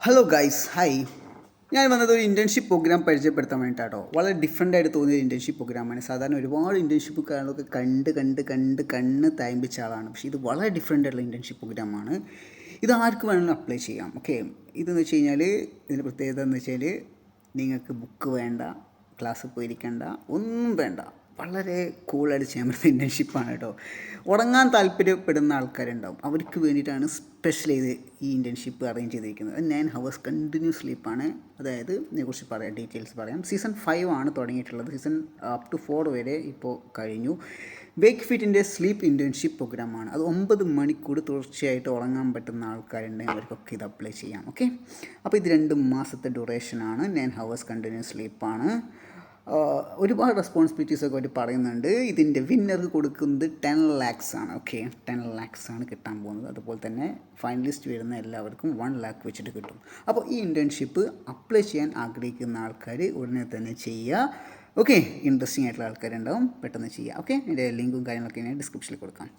Hello guys hi ഞാൻ വന്നത് ഒരു ഇന്റേൺഷിപ്പ് പ്രോഗ്രാം പരിചയപ്പെടുത്താൻ വേണ്ടിയിട്ടോ വളരെ ഡിഫറെന്റ് ആയിട്ട് തോന്നിയ ഒരു ഇന്റേൺഷിപ്പ് പ്രോഗ്രാമാണ് സാധാരണ ഒരുപാട് ഇന്റേൺഷിപ്പ് കാര്യങ്ങളൊക്കെ കണ്ട് കണ്ട് കണ്ട് കണ്ണ് തയമ്പിച്ച ആളാണ്. പക്ഷേ ഇത് വളരെ ഡിഫറെന്റ് ആയിട്ടുള്ള ഇന്റേൺഷിപ്പ് പ്രോഗ്രാമാണ് ഇത് ആർക്ക് വേണമെങ്കിലും അപ്ലൈ ചെയ്യാം ഓക്കെ ഇതെന്ന് വെച്ച് കഴിഞ്ഞാൽ ഇതിന്റെ പ്രത്യേകത എന്ന് വെച്ചാൽ നിങ്ങൾക്ക് ബുക്ക് വേണ്ട ക്ലാസ്സിൽ പോയിരിക്കേണ്ട ഒന്നും വേണ്ട. വളരെ കൂളായിട്ട് ചെയ്യാൻ പറ്റുന്ന ഇന്റേൺഷിപ്പാണ് കേട്ടോ. ഉറങ്ങാൻ താല്പര്യപ്പെടുന്ന ആൾക്കാരുണ്ടാവും. അവർക്ക് വേണ്ടിയിട്ടാണ് സ്പെഷ്യൽ ചെയ്ത് ഈ ഇന്റേൺഷിപ്പ് അറേഞ്ച് ചെയ്തിരിക്കുന്നത്. നയൻ ഹവേഴ്സ് കണ്ടിന്യൂസ് സ്ലീപ്പാണ് അതായത് ഇതിനെക്കുറിച്ച് പറയാം ഡീറ്റെയിൽസ് പറയാം. സീസൺ ഫൈവ് ആണ് തുടങ്ങിയിട്ടുള്ളത്. സീസൺ അപ് ടു ഫോർ വരെ ഇപ്പോൾ കഴിഞ്ഞു. വേക്ക് ഫിറ്റിന്റെ സ്ലീപ്പ് ഇന്റേൺഷിപ്പ് പ്രോഗ്രാമാണ് അത് ഒമ്പത് മണിക്കൂർ തുടർച്ചയായിട്ട് ഉറങ്ങാൻ പറ്റുന്ന ആൾക്കാരുണ്ടെങ്കിൽ അവർക്കൊക്കെ ഇത് അപ്ലൈ ചെയ്യാം. ഓക്കെ അപ്പോൾ ഇത് രണ്ട് മാസത്തെ ഡ്യൂറേഷനാണ് നയൻ ഹവേഴ്സ് കണ്ടിന്യൂസ് സ്ലീപ്പാണ് ഒരുപാട് റെസ്പോൺസിബിലിറ്റീസ് ഒക്കെ അവർ പറയുന്നുണ്ട്. ഇതിന്റെ വിന്നർക്ക് കൊടുക്കുന്നത് ടെൻ ലാക്സ് ആണ് ഓക്കെ ടെൻ ലാക്സ് ആണ് കിട്ടാൻ പോകുന്നത്. അതുപോലെ തന്നെ ഫൈനലിസ്റ്റ് വരുന്ന എല്ലാവർക്കും വൺ ലാക്ക് വെച്ചിട്ട് കിട്ടും. അപ്പോൾ ഈ ഇന്റേൺഷിപ്പ് അപ്ലൈ ചെയ്യാൻ ആഗ്രഹിക്കുന്ന ആൾക്കാർ ഉടനെ തന്നെ ചെയ്യുക. ഓക്കെ ഇൻട്രസ്റ്റിംഗ് ആയിട്ടുള്ള ആൾക്കാരുണ്ടാവും പെട്ടെന്ന് ചെയ്യുക. ഓക്കെ എന്റെ ലിങ്കും കാര്യങ്ങളൊക്കെ ഞാൻ ഡിസ്ക്രിപ്ഷനിൽ കൊടുക്കാം.